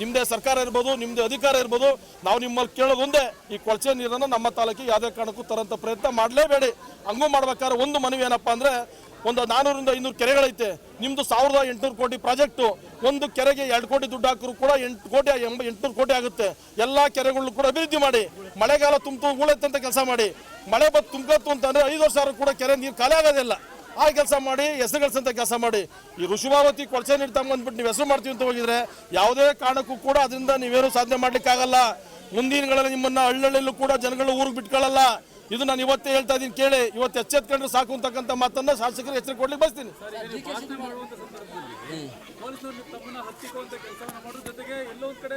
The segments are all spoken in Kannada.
ನಿಮ್ಮದೇ ಸರ್ಕಾರ ಇರ್ಬೋದು ನಿಮ್ಮದೇ ಅಧಿಕಾರ ಇರ್ಬೋದು, ನಾವು ನಿಮ್ಮಲ್ಲಿ ಕೇಳೋದೊಂದೇ. ಈ ಕೊಳಚೆ ನೀರನ್ನು ನಮ್ಮ ತಾಲೂಕಿಗೆ ಯಾವುದೇ ಕಾರಣಕ್ಕೂ ತರಂತ ಪ್ರಯತ್ನ ಮಾಡಲೇಬೇಡಿ. ಹಂಗೂ ಮಾಡ್ಬೇಕಾದ್ರೆ ಒಂದು ಮನವಿ ಏನಪ್ಪ ಅಂದರೆ, ಒಂದು ನಾನೂರಿಂದ ಐನೂರು ಕೆರೆಗಳೈತೆ. ನಿಮ್ಮದು ಸಾವಿರದ ಎಂಟುನೂರು ಕೋಟಿ ಪ್ರಾಜೆಕ್ಟು. ಒಂದು ಕೆರೆಗೆ ಎರಡು ಕೋಟಿ ದುಡ್ಡು ಹಾಕಿದ್ರು ಕೂಡ ಎಂಟು ಕೋಟಿ, ಎಂಬ ಎಂಟುನೂರು ಕೋಟಿ ಆಗುತ್ತೆ. ಎಲ್ಲ ಕೆರೆಗಳನ್ನು ಕೂಡ ಅಭಿವೃದ್ಧಿ ಮಾಡಿ. ಮಳೆಗಾಲ ತುಂಬ ಹೂಳೆತ್ತಂತ ಕೆಲಸ ಮಾಡಿ. ಮಳೆ ಬತ್ತು ತುಂಬತ್ತು ಅಂತಂದರೆ ಐದು ವರ್ಷ ಕೂಡ ಕೆರೆ ನೀರು ಖಾಲಿ ಆಗೋದಿಲ್ಲ ಆ ಕೆಲಸ ಮಾಡಿ ಹೆಸರು ಗಳಿಸಂತ ಕೆಲಸ ಮಾಡಿ. ಈ ಋಷಭಾವತಿ ಕೊಳಚೆ ನೀರು ತಗೊಂಡ್ಬಿಟ್ಟು ನೀವು ಹೆಸರು ಮಾಡ್ತೀವಿ ಅಂತ ಹೋಗಿದ್ರೆ ಯಾವುದೇ ಕಾರಣಕ್ಕೂ ಕೂಡ ಅದರಿಂದ ನೀವೇನು ಸಾಧನೆ ಮಾಡ್ಲಿಕ್ಕಾಗಲ್ಲ. ಮುಂದಿನ ನಿಮ್ಮನ್ನು ನಿಮ್ಮನ್ನ ಹಳ್ಳಹಳ್ಳಿಯಲ್ಲೂ ಕೂಡ ಜನಗಳು ಊರಿಗೆ ಬಿಟ್ಕೊಳ್ಳಲ್ಲ. ಇದು ನಾನು ಇವತ್ತೇ ಹೇಳ್ತಾ ಇದ್ದೀನಿ ಕೇಳಿ. ಇವತ್ತು ಎಚ್ಚೆತ್ಕೊಂಡ್ರೆ ಸಾಕು ಅಂತಕ್ಕಂಥ ಮಾತನ್ನ ಶಾಸಕರು ಎಚ್ಚರಿಕೆ ಕೊಡ್ಲಿಕ್ಕೆ ಬಯಸ್ತೀನಿ. ಎಲ್ಲೋ ಕಡೆ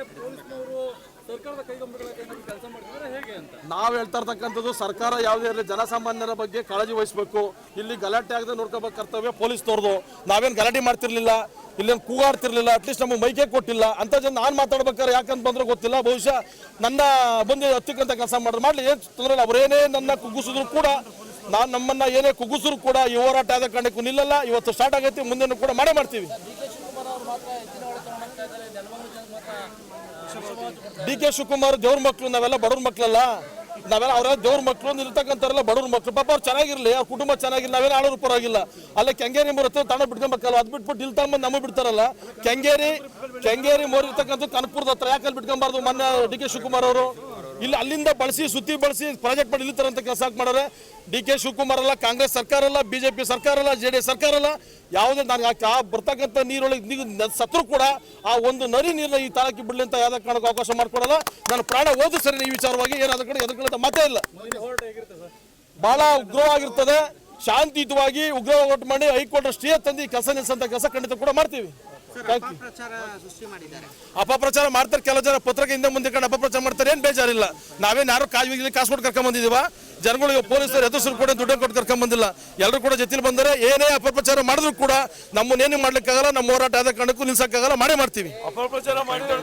ನಾವು ಹೇಳ್ತಾ ಇರ್ತಕ್ಕಂಥದ್ದು ಸರ್ಕಾರ ಯಾವುದೇ ಇರಲಿ ಜನಸಾಮಾನ್ಯರ ಬಗ್ಗೆ ಕಾಳಜಿ ವಹಿಸಬೇಕು. ಇಲ್ಲಿ ಗಲಾಟೆ ಆಗದೆ ನೋಡ್ಕೋಬೇಕು ಕರ್ತವ್ಯ ಪೊಲೀಸ್ ತೋರ್ದು. ನಾವೇನು ಗಲಾಟೆ ಮಾಡ್ತಿರ್ಲಿಲ್ಲ ಇಲ್ಲೇನು ಕೂಗಾಡ್ತಿರ್ಲಿಲ್ಲ ಅಟ್ಲೀಸ್ಟ್ ನಮಗೆ ಮೈಕೆ ಕೊಟ್ಟಿಲ್ಲ. ಅಂತ ಜನ ನಾನು ಮಾತಾಡ್ಬೇಕಾದ್ರೆ ಯಾಕಂತ ಬಂದ್ರೆ ಗೊತ್ತಿಲ್ಲ. ಬಹುಶಃ ನನ್ನ ಬಂದು ಹತ್ತಿಕ್ಕಂತ ಕೆಲಸ ಮಾಡಿದ್ರೆ. ಮಾಡಲಿ ಏನು ತೊಂದರೆ ಇಲ್ಲ. ಅವರೇನೇ ನನ್ನ ಕುಗ್ಗಿಸಿದ್ರು ಕೂಡ ನಾನು ನಮ್ಮನ್ನ ಏನೇ ಕುಗ್ಗಿಸಿದ್ರು ಕೂಡ ಈ ಹೋರಾಟ ಆದ ಕಾರಣಕ್ಕೂ ನಿಲ್ಲಲ್ಲ. ಇವತ್ತು ಸ್ಟಾರ್ಟ್ ಆಗೈತಿ ಮುಂದೆ ಕೂಡ ಮಾಡೇ ಮಾಡ್ತೀವಿ. ಡಿ ಕೆ ಶಿವಕುಮಾರ್ ದೇವ್ರ ಮಕ್ಕಳು ನಾವೆಲ್ಲ ಬಡವ್ರ ಮಕ್ಕಳಲ್ಲ ನಾವೆಲ್ಲ ಅವರ ದೇವ್ರ ಮಕ್ಕಳು ಇರ್ತಕ್ಕಂಥವ್ರಲ್ಲ ಬಡವ್ರ ಮಕ್ಕಳು ಪಾಪ ಅವ್ರು ಚೆನ್ನಾಗಿರ್ಲಿ, ಅವ್ರ ಕುಟುಂಬ ಚೆನ್ನಾಗಿಲ್ಲ ನಾವೇನು ಆಳೋರು ಪರವಾಗಿಲ್ಲ. ಅಲ್ಲ ಕೆಂಗೇರಿ ಮೂರತ್ತೆ ತಾಣ ಬಿಟ್ಕೊಬೇಕಲ್ಲ ಅದು ಬಿಟ್ಬಿಟ್ಟು ಇಲ್ಲಿ ನಮ್ಮ ಬಿಡ್ತಾರಲ್ಲ. ಕೆಂಗೇರಿ ಕೆಂಗೇರಿ ಮೋರ್ ಇರ್ತಕ್ಕಂಥ ಕನಪುರದ ಹತ್ರ. ಯಾಕಲ್ಲಿ ಬಿಟ್ಕೊಂಬಾರ್ದು ಮೊನ್ನೆ ಡಿ ಕೆ ಶಿವಕುಮಾರ್ ಅವರು? ಇಲ್ಲಿ, ಅಲ್ಲಿಂದ ಬಳಸಿ, ಸುತ್ತಿ ಬಳಸಿ ಪ್ರಾಜೆಕ್ಟ್ ಮಾಡಿ ಇಲ್ಲಿ ತರಂತ ಕೆಲಸ ಮಾಡೋರೆ? ಡಿ ಕೆ ಶಿವಕುಮಾರ್ ಅಲ್ಲ, ಕಾಂಗ್ರೆಸ್ ಸರ್ಕಾರ ಅಲ್ಲ, ಬಿಜೆಪಿ ಸರ್ಕಾರ ಅಲ್ಲ, ಜೆ ಡಿ ಸರ್ಕಾರ ಅಲ್ಲ, ಯಾವುದೇ ನನಗೆ ಆ ಬರ್ತಕ್ಕಂಥ ನೀರೊಳಗೆ ನೀವು ಸತ್ರು ಕೂಡ ಆ ಒಂದು ನರಿ ನೀರನ್ನ ಈ ತಾಲೂಕಿಗೆ ಬಿಡಲಿ ಅಂತ ಯಾವುದೇ ಕಾರಣಕ್ಕೂ ಅವಕಾಶ ಮಾಡಿಕೊಡಲ್ಲ. ನನ್ನ ಪ್ರಾಣ ಓದು ಸರಿ ಈ ವಿಚಾರವಾಗಿ ಏನಾದ ಕಡೆ ಎದುರ್ಕೊಳ್ಳೋ ಮಾತೇ ಇಲ್ಲ. ಭಾಳ ಉಗ್ರವಾಗಿರ್ತದೆ. ಶಾಂತಿಯುತವಾಗಿ ಉಗ್ರ ಹೋರಾಟ ಮಾಡಿ ಹೈಕೋರ್ಟ್ ಸ್ಟೇ ತಂದು ಕೆಲಸ ನಿಲ್ಲಿಸಂತ ಕೆಲಸ ಖಂಡಿತ ಕೂಡ ಮಾಡ್ತೀವಿ. Thank ಸೃಷ್ಟಿ ಮಾಡಿದ್ದಾರೆ. ಅಪಪ್ರಚಾರ ಮಾಡ್ತಾರೆ ಕೆಲವು ಜನ ಪತ್ರಿಕೆ ಹಿಂದೆ ಮುಂದೆ ಕಂಡು ಅಪಪ್ರಚಾರ ಮಾಡ್ತಾರೆ ಏನು ಬೇಜಾರಿಲ್ಲ. ನಾವೇನು ಯಾರು ಕಾಯಿ ಕಾಸು ಕೊಟ್ಟು ಕರ್ಕೊಂಡ್ ಬಂದಿದೀವ? ಜನಗಳಿಗೆ ಪೊಲೀಸರು ಎದುರು ಕೂಡ ದುಡ್ಡು ಕೊಟ್ಟು ಕರ್ಕೊಂಡ್ ಬಂದಿಲ್ಲ. ಎಲ್ಲರೂ ಕೂಡ ಜೊತೆಲಿ ಬಂದರೆ ಏನೇ ಅಪಪ್ರಚಾರ ಮಾಡಿದ್ರು ಕೂಡ ನಮ್ಮನ್ನೇನು ಮಾಡ್ಲಿಕ್ಕಾಗಲ್ಲ ನಮ್ಮ ಹೋರಾಟ ಆದ ಕಾರಣಕ್ಕೂ ನಿಲ್ಸಕ್ಕಾಗಲ್ಲ ಮಾಡೇ ಮಾಡ್ತೀವಿ. ಅಪಪ್ರಚಾರ ಮಾಡಿದ್ರೆ